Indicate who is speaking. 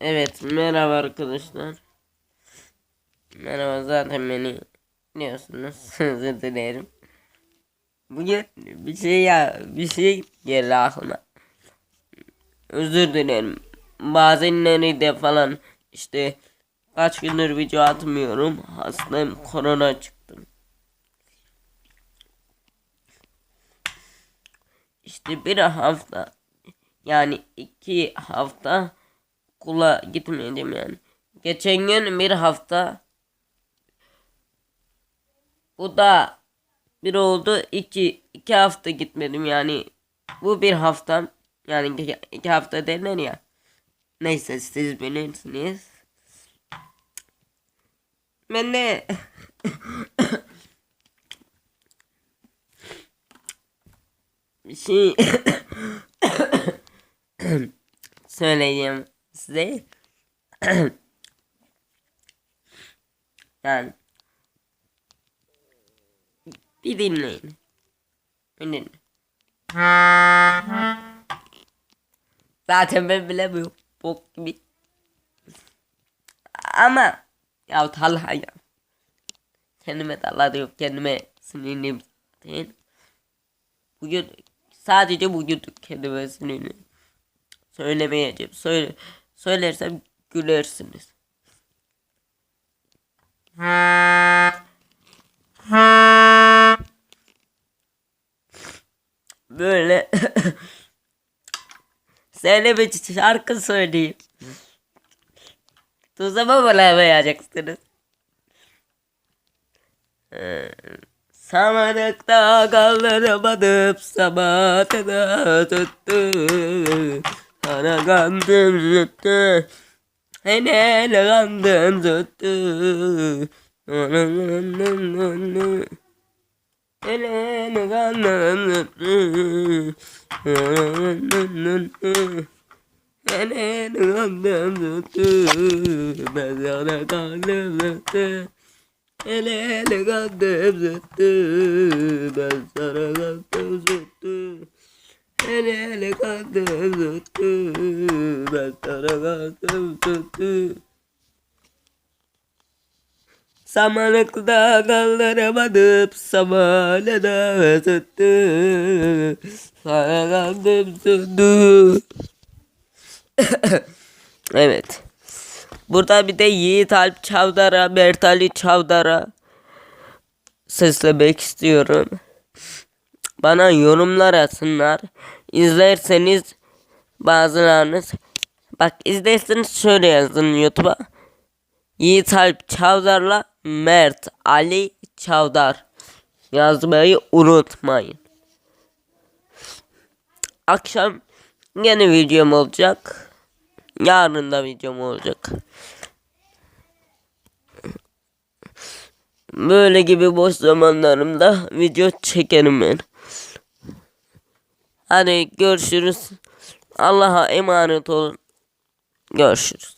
Speaker 1: Evet merhaba arkadaşlar. Merhaba zaten beni biliyorsunuz. Özür dilerim. Bugün bir şey ya bir şey geldi aklıma. Özür dilerim. Bazenleri de falan işte kaç gündür video atmıyorum. Hastayım korona çıktım. İşte bir hafta yani iki hafta okula gitmedim yani. Geçen gün bir hafta bu da bir oldu iki iki hafta gitmedim yani. Bu bir haftam yani iki, iki hafta derler ya. Neyse siz bilirsiniz. Ben de bir şey söyleyeyim size yani bir dinleyin. Bir dinleyin. Zaten ben bilemiyorum. Bok gibi. Ama ya Talha ya. Kendime Talha yok. Kendime sinirliyim zaten. Bugün sadece bugün kendime sinirliyim. Söylemeyeceğim. Söyle, söylersem gülersiniz. Böyle Söyle bir şarkı söyleyeyim. Tuzlama mı lavayacaksınız? Ee, Samanlıkta kaldıramadım sabatına tuttu Sana kandım tuttu Hele kandım tuttu Hele kandım tuttu Hele kandım tuttu Ben sana kandım tuttu Hele hele kandım tuttu Ben sana kandım tuttu Hele hele kandım tuttu Ben sana kandım tuttu. Samanlıkta kaldıramadım Samanı da tuttu. Sana kandım tuttu. Evet. Burada bir de Yiğit Alp Çavdar'a, Mert Ali Çavdar'a seslemek istiyorum. Bana yorumlar atsınlar. İzlerseniz bazılarınız bak izlerseniz şöyle yazın YouTube'a. Yiğit Alp Çavdar'la Mert Ali Çavdar yazmayı unutmayın. Akşam yine videom olacak. Yarın da videom olacak. Böyle gibi boş zamanlarımda video çekerim ben. Hadi görüşürüz. Allah'a emanet olun. Görüşürüz.